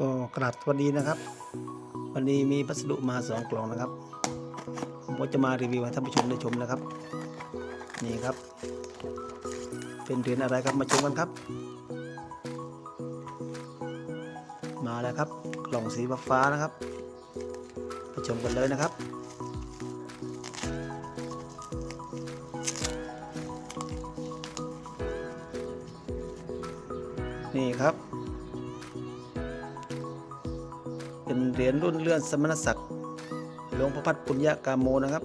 ก็กราบสวัสดีนะครับ วันนี้มีพัสดุมาสองกล่องนะครับผมก็จะมารีวิวให้ท่านผู้ชมได้ชมนะครับ นี่ครับ เป็นเหรียญอะไรครับมาชมกันครับ มาแล้วครับกล่องสีฟ้านะครับมาชมกันเลยนะครับนี่ครับ เหรียญรุ่นเลื่อนสมณศักดิ์หลวงพ่อพัดปุญญากาโมนะครับ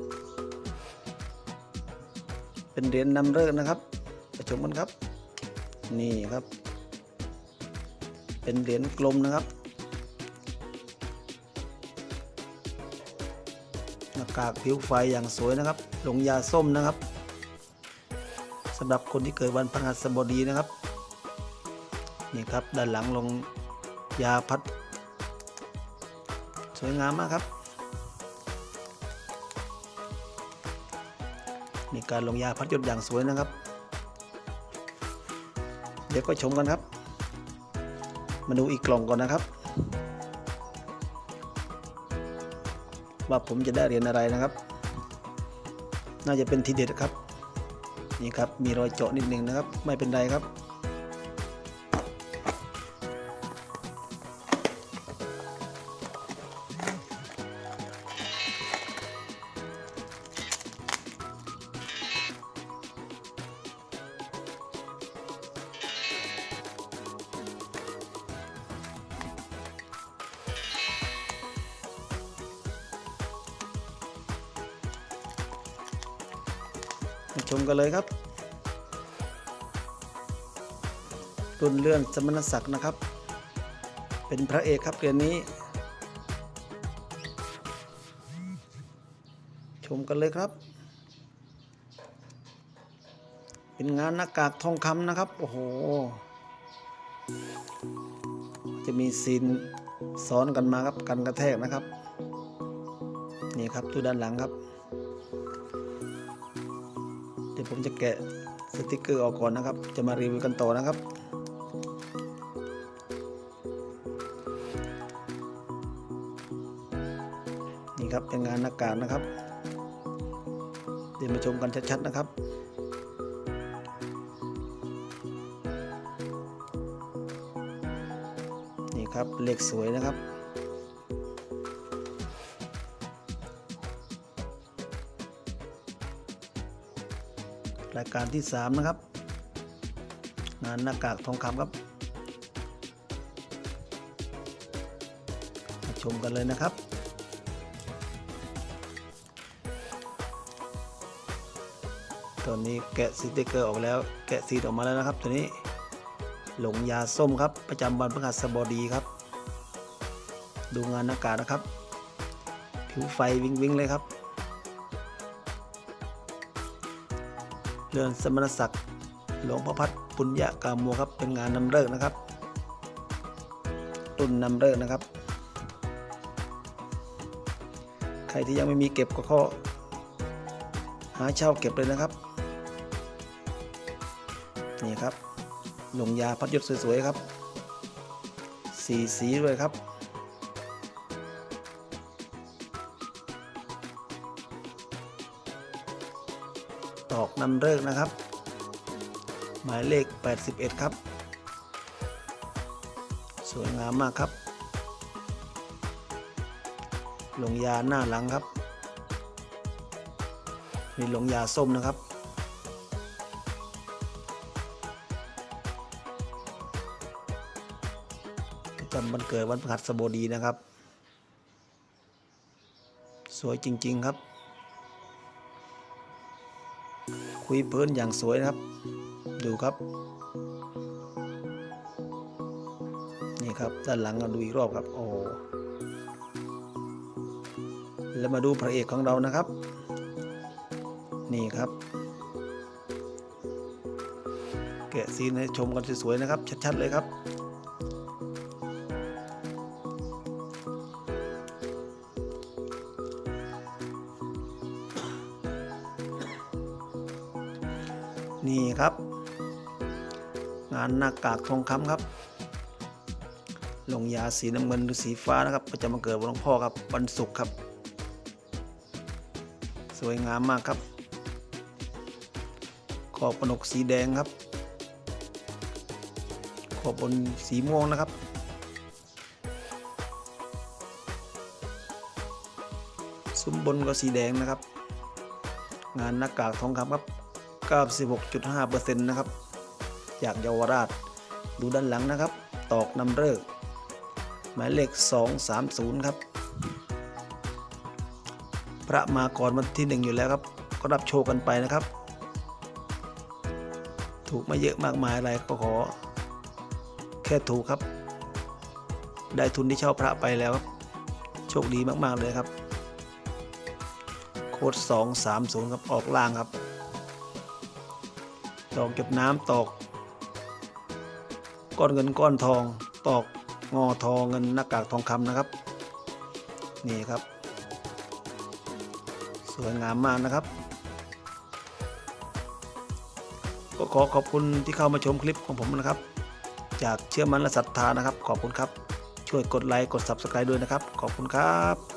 เป็นเหรียญนำเลิกนะครับไปชมกันครับ นี่ครับ เป็นเหรียญกลมนะครับหน้ากากผิวไฟอย่างสวยนะครับ หลงยาส้มนะครับสำหรับคนที่เกิดวันพฤหัสบดีนะครับ นี่ครับด้านหลังลงยาพัด สวยงามมากครับ มีการลงยาพัดหยดอย่างสวยนะครับ เดี๋ยวก็ชมกันครับ มาดูอีกกล่องก่อนนะครับ ว่าผมจะได้เหรียญอะไรนะครับ น่าจะเป็นทีเด็ดครับ นี่ครับ มีรอยเจาะนิดหนึ่งนะครับ ไม่เป็นไรครับ ชมกันเลยครับ รุ่นเลื่อนสมณศักดิ์นะครับ เป็นพระเอกครับเรียญนี้ ชมกันเลยครับ เป็นงานหน้ากากทองคำนะครับ โอ้โห จะมีซีนซ้อนกันมาครับกันกระแทกนะครับ นี่ครับตัวด้านหลังครับ เดี๋ยวผมจะแกะสติกเกอร์ออกก่อนนะครับ จะมารีวิวกันต่อนะครับนี่ครับเป็นงานหน้ากากนะครับ เดี๋ยวมาชมกันชัดๆนะครับนี่ครับเลขสวยนะครับ รายการที่ 3 นะครับ งานหน้ากากทองคำครับ มาชมกันเลยนะครับตอนนี้แกะสติกเกอร์ออกแล้วแกะซีดออกมาแล้วนะครับตัวนี้หลงยาส้มครับ ประจำวันพฤหัสบดีครับ ดูงานหน้ากากนะครับ ผิวไฟวิงวิงเลยครับ เรือนสมณศักดิ์หลวงพ่อพัดปุญญากาโมครับเป็นงานนำเลิกนะครับรุ่นนำเลิกนะครับ ใครที่ยังไม่มีเก็บก็ข้อหาเช่าเก็บเลยนะครับ นี่ครับลงยาพัดยศสวยๆครับสีสีด้วยครับ ตอกนำเลิกนะครับ หมายเลข 81 ครับ สวยงามมากครับ ลงยาหน้าหลังครับมีลงยาส้มนะครับจำวันเกิดวันพฤหัสบดีนะครับ สวยจริง ๆ ครับ คุยเพิ่นอย่างสวยนะครับ ดูครับ นี่ครับด้านหลังเราดูอีกรอบครับโอ้แล้วมาดูพระเอกของเรานะครับ นี่ครับ แกะซีนให้ชมกันสวยๆนะครับ ชัดๆเลยครับ นี่ครับ งานหน้ากากทองคำครับ ลงยาสีน้ำเงินหรือสีฟ้านะครับประจำวันเกิดวันหลวงพ่อครับวันศุกร์ครับ สวยงามมากครับ ขอบกระหนกสีแดงครับ ขอบบนสีม่วงนะครับซุ้มบนก็สีแดงนะครับ งานหน้ากากทองคำครับ 96.5%นะครับ จากเยาวราช ดูด้านหลังนะครับ ตอกนำเลิกหมายเลข 230 ครับ พระมาก่อนวันที่หนึ่งอยู่แล้วครับ ก็รับโชคกันไปนะครับ ถูกไม่เยอะมากมายอะไรก็ขอ แค่ถูกครับ ได้ทุนที่เช่าพระไปแล้วครับ โชคดีมาก ๆ เลยครับ โค้ด230 ครับ ออกล่างครับ ตอกเก็บน้ำตอกก้อนเงินก้อนทองตอกงอทองเงินหน้ากากทองคำนะครับ นี่ครับ สวยงามมากนะครับ ก็ขอขอบคุณที่เข้ามาชมคลิปของผมนะครับ จากเชื่อมันและศรัทธานะครับ ขอบคุณครับ ช่วยกดไลค์กด Subscribe ด้วยนะครับ ขอบคุณครับ